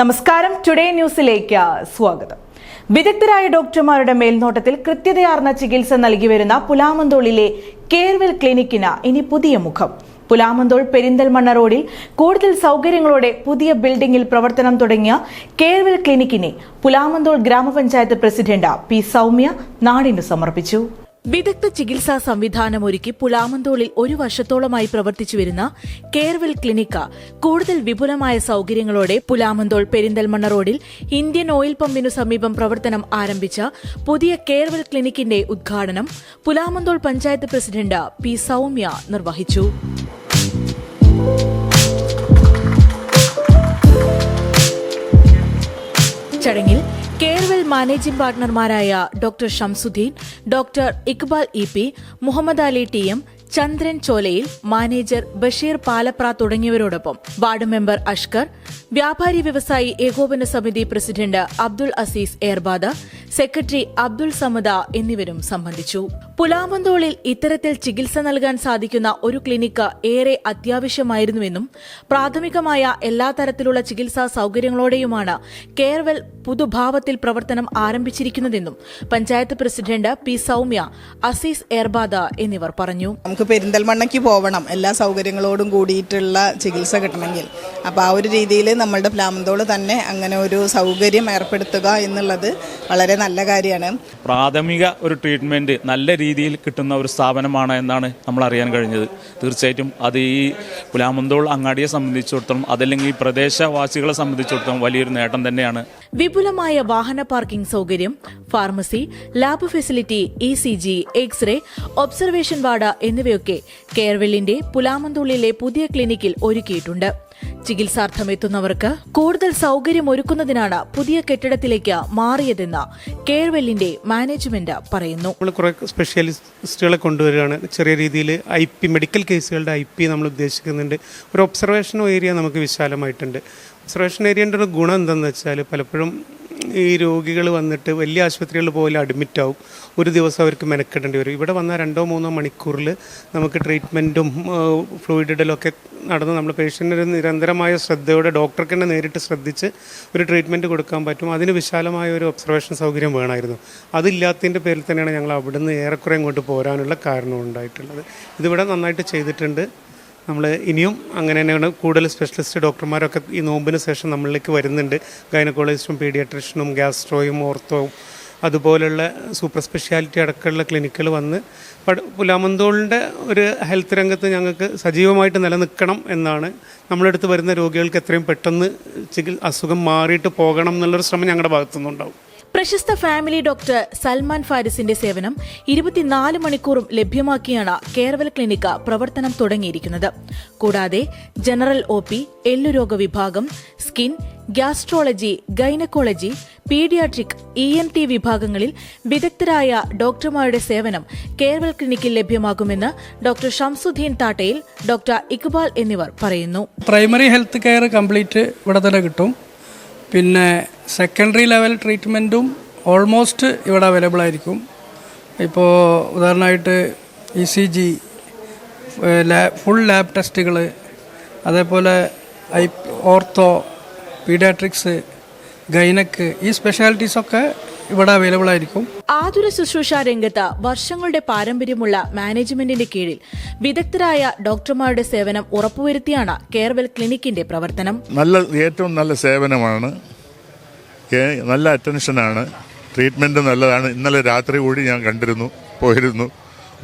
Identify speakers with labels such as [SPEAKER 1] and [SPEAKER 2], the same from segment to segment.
[SPEAKER 1] നമസ്കാരം. ടുഡേ ന്യൂസിലേക്ക് സ്വാഗതം. വിദഗ്ധരായ ഡോക്ടർമാരുടെ മേൽനോട്ടത്തിൽ കൃത്യതയാർന്ന ചികിത്സ നൽകി വരുന്ന പുലാമന്തോളിലെ കേർവെൽ ക്ലിനിക്കിന് ഇനി പുതിയ മുഖം. പുലാമന്തോൾ പെരിന്തൽമണ്ണ റോഡിൽ കൂടുതൽ സൗകര്യങ്ങളോടെ പുതിയ ബിൽഡിംഗിൽ പ്രവർത്തനം തുടങ്ങിയ കേർവെൽ ക്ലിനിക്കിനെ പുലാമന്തോൾ ഗ്രാമപഞ്ചായത്ത് പ്രസിഡന്റ് പി സൗമ്യ നാടിന് സമർപ്പിച്ചു. വിദഗ്ധ ചികിത്സാ സംവിധാനമൊരുക്കി പുലാമന്തോളിൽ ഒരു വർഷത്തോളമായി പ്രവർത്തിച്ചു വരുന്ന കെയർവെൽ ക്ലിനിക്ക കൂടുതൽ വിപുലമായ സൗകര്യങ്ങളോടെ പുലാമന്തോൾ പെരിന്തൽമണ്ണ റോഡിൽ ഇന്ത്യൻ ഓയിൽ പമ്പിനു സമീപം പ്രവർത്തനം ആരംഭിച്ച പുതിയ കെയർവെൽ ക്ലിനിക്കിന്റെ ഉദ്ഘാടനം പുലാമന്തോൾ പഞ്ചായത്ത് പ്രസിഡന്റ് പി സൗമ്യ നിർവഹിച്ചു. ചടങ്ങിൽ Carewell managing പാർട്ണർമാരായ doctor Shamsuddin doctor Iqbal E P Muhammad Ali T M Chandran Cholayil manager Basheer Palapra തുടങ്ങിയവരോടൊപ്പം. Ward member Ashkar വ്യാപാരി വ്യവസായി ഏകോപന സമിതി പ്രസിഡന്റ് അബ്ദുൾ അസീസ് ഏർബാദ സെക്രട്ടറി അബ്ദുൾ സമദ എന്നിവരും സംബന്ധിച്ചു. പുലാമന്തോളിൽ ഇത്തരത്തിൽ ചികിത്സ നൽകാൻ സാധിക്കുന്ന ഒരു ക്ലിനിക്ക് ഏറെ അത്യാവശ്യമായിരുന്നുവെന്നും പ്രാഥമികമായ എല്ലാ തരത്തിലുള്ള ചികിത്സാ സൗകര്യങ്ങളോടെയുമാണ് കെയർവെൽ പുതുഭാവത്തിൽ പ്രവർത്തനം ആരംഭിച്ചിരിക്കുന്നതെന്നും പഞ്ചായത്ത് പ്രസിഡന്റ് പി സൗമ്യ അസീസ് ഏർബാദ എന്നിവർ പറഞ്ഞു.
[SPEAKER 2] നമുക്ക് പെരിന്തൽമണ്ണയ്ക്ക് പോകണം എല്ലാ സൗകര്യങ്ങളോടും കൂടിയിട്ടുള്ള ചികിത്സ കിട്ടണമെങ്കിൽ. അപ്പോൾ ആ ഒരു രീതിയിൽ നമ്മളുടെ പ്ലാമന്തോൾ തന്നെ അങ്ങനെ ഒരു സൗകര്യം ഏർപ്പെടുത്തുക എന്നുള്ളത് വളരെ നല്ല കാര്യമാണ്.
[SPEAKER 3] പ്രാഥമിക ഒരു ട്രീറ്റ്മെന്റ് നല്ല രീതിയിൽ കിട്ടുന്ന ഒരു സ്ഥാപനമാണ് എന്നാണ് നമ്മൾ അറിയാൻ കഴിഞ്ഞത്. തീർച്ചയായിട്ടും അത് ഈ പുലാമന്തോൾ അങ്ങാടിയെ സംബന്ധിച്ചിടത്തോളം അതല്ലെങ്കിൽ പ്രദേശവാസികളെ സംബന്ധിച്ചിടത്തോളം വലിയൊരു നേട്ടം തന്നെയാണ്.
[SPEAKER 1] വിപുലമായ വാഹന പാർക്കിംഗ് സൗകര്യം pharmacy lab facility E C G x-ray observation ward എന്നിവയൊക്കെ കെയർവെല്ലിന്റെ പുലാമന്തോളിലെ പുതിയ ക്ലിനിക്കിൽ ഒരുക്കിയിട്ടുണ്ട്. ചികിത്സാർത്ഥം എത്തുന്നവർക്ക് കൂടുതൽ സൗകര്യമൊരുക്കുന്നതിനാണ് പുതിയ കെട്ടിടത്തിലേക്ക് മാറിയതെന്ന് കെയർവെല്ലിന്റെ മാനേജ്മെന്റ് പറയുന്നു.
[SPEAKER 4] നമ്മൾ കുറെ സ്പെഷ്യലിസ്റ്റുകളെ കൊണ്ടുവരികയാണ്. ചെറിയ രീതിയിൽ ഐ പി മെഡിക്കൽ കേസുകളുടെ ഐ പി നമ്മൾ ഉദ്ദേശിക്കുന്നുണ്ട്. ഒരു ഒബ്സർവേഷൻ ഏരിയ നമുക്ക് വിശാലമായിട്ടുണ്ട്. ഒബ്സർവേഷൻ ഏരിയന്റെ ഒരു ഗുണം എന്താണെന്ന് വെച്ചാൽ പലപ്പോഴും ഈ രോഗികൾ വന്നിട്ട് വലിയ ആശുപത്രികളിൽ പോലെ അഡ്മിറ്റ് ആവും. ഒരു ദിവസം അവർക്ക് മെനക്കെടേണ്ടി വരും. ഇവിടെ വന്നാൽ രണ്ടോ മൂന്നോ മണിക്കൂറിൽ നമുക്ക് ട്രീറ്റ്മെന്റും ഫ്ലൂയിഡ് ഒക്കെ നടന്ന് നമ്മൾ പേഷ്യന്റിന് നിരന്തരമായ ശ്രദ്ധയോടെ ഡോക്ടർക്ക് തന്നെ നേരിട്ട് ശ്രദ്ധിച്ച് ഒരു ട്രീറ്റ്മെന്റ് കൊടുക്കാൻ പറ്റും. അതിന് വിശാലമായ ഒരു ഒബ്സർവേഷൻ സൗകര്യം വേണമായിരുന്നു. അതില്ലാത്തതിന്റെ പേരിൽ തന്നെയാണ് ഞങ്ങൾ അവിടുന്ന് ഏറെക്കുറെ ഇങ്ങോട്ട് പോരാനുള്ള കാരണം ഉണ്ടായിട്ടുള്ളത്. ഇതിവിടെ നന്നായിട്ട് ചെയ്തിട്ടുണ്ട്. നമ്മൾ ഇനിയും അങ്ങനെ തന്നെയാണ് കൂടുതൽ സ്പെഷ്യലിസ്റ്റ് ഡോക്ടർമാരൊക്കെ ഈ നോമ്പിന് ശേഷം നമ്മളിലേക്ക് വരുന്നുണ്ട്. ഗൈനക്കോളജിസ്റ്റും പീഡിയാട്രിഷനും ഗ്യാസ്ട്രോയും ഓർത്തോയും അതുപോലുള്ള സൂപ്പർ സ്പെഷ്യാലിറ്റി അടക്കമുള്ള ക്ലിനിക്കുകൾ വന്ന് പുലാമന്തോളിന്റെ ഒരു ഹെൽത്ത് രംഗത്ത് ഞങ്ങൾക്ക് സജീവമായിട്ട് നിലനിൽക്കണം എന്നാണ് നമ്മളെടുത്ത് വരുന്ന രോഗികൾക്ക് എത്രയും പെട്ടെന്ന് ചികിത്സ അസുഖം മാറിയിട്ട് പോകണം എന്നുള്ളൊരു ശ്രമം ഞങ്ങളുടെ ഭാഗത്തുനിന്നുണ്ടാവും.
[SPEAKER 1] പ്രശസ്ത ഫാമിലി ഡോക്ടർ സൽമാൻ ഫാരിസിന്റെ സേവനം ഇരുപത്തിനാല് മണിക്കൂറും ലഭ്യമാക്കിയാണ് കേരവൽ ക്ലിനിക്ക് പ്രവർത്തനം തുടങ്ങിയിരിക്കുന്നത്. കൂടാതെ ജനറൽ ഒ പി എല്ലുരോഗ വിഭാഗം skin gastrology gynaecology paediatric E N T വിഭാഗങ്ങളിൽ വിദഗ്ധരായ ഡോക്ടർമാരുടെ സേവനം കേരവൽ ക്ലിനിക്കിൽ ലഭ്യമാകുമെന്ന് ഡോക്ടർ ഷംസുദ്ദീൻ താട്ടയിൽ ഡോക്ടർ ഇക്ബാൽ എന്നിവർ പറയുന്നു.
[SPEAKER 5] പ്രൈമറി ഹെൽത്ത് കെയർ കംപ്ലീറ്റ് ഇവിടെ തന്നെ കിട്ടും. പിന്നെ സെക്കൻഡറി ലെവൽ ട്രീറ്റ്മെന്റും ഓൾമോസ്റ്റ് ഇവിടെ അവൈലബിൾ ആയിരിക്കും. ഇപ്പോൾ ഉദാഹരണമായിട്ട് E C G full lab ടെസ്റ്റുകൾ അതേപോലെ ഐ ഓർത്തോ പീഡിയാട്രിക്സ് ഗൈനക്ക് ഈ സ്പെഷ്യാലിറ്റീസൊക്കെ ഇവിടെ അവൈലബിൾ ആയിരിക്കും.
[SPEAKER 1] ആതുര ശുശ്രൂഷ രംഗത്ത് വർഷങ്ങളുടെ പാരമ്പര്യമുള്ള മാനേജ്മെന്റിന്റെ കീഴിൽ വിദഗ്ധരായ ഡോക്ടർമാരുടെ സേവനം ഉറപ്പുവരുത്തിയാണ് കെയർവെൽ ക്ലിനിക്കിന്റെ പ്രവർത്തനം.
[SPEAKER 6] നല്ല ഏറ്റവും നല്ല സേവനമാണ്. നല്ല അറ്റൻഷനാണ് ട്രീറ്റ്മെന്റ് നല്ലതാണ്. ഇന്നലെ രാത്രി കൂടി ഞാൻ കണ്ടിരുന്നു പോയിരുന്നു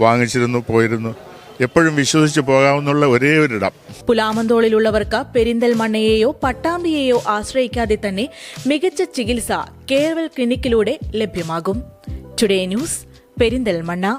[SPEAKER 6] വാങ്ങിച്ചിരുന്നു പോയിരുന്നു. എപ്പോഴും വിശ്വസിച്ചു പോകാവുന്ന ഒരേ ഒരിടം.
[SPEAKER 1] പുലാമന്തോളിലുള്ളവർക്ക് പെരിന്തൽമണ്ണയെയോ പട്ടാമ്പിയെയോ ആശ്രയിക്കാതെ തന്നെ മികച്ച ചികിത്സ കേരവൽ ക്ലിനിക്കിലൂടെ ലഭ്യമാകും. Today news Perinthalmanna.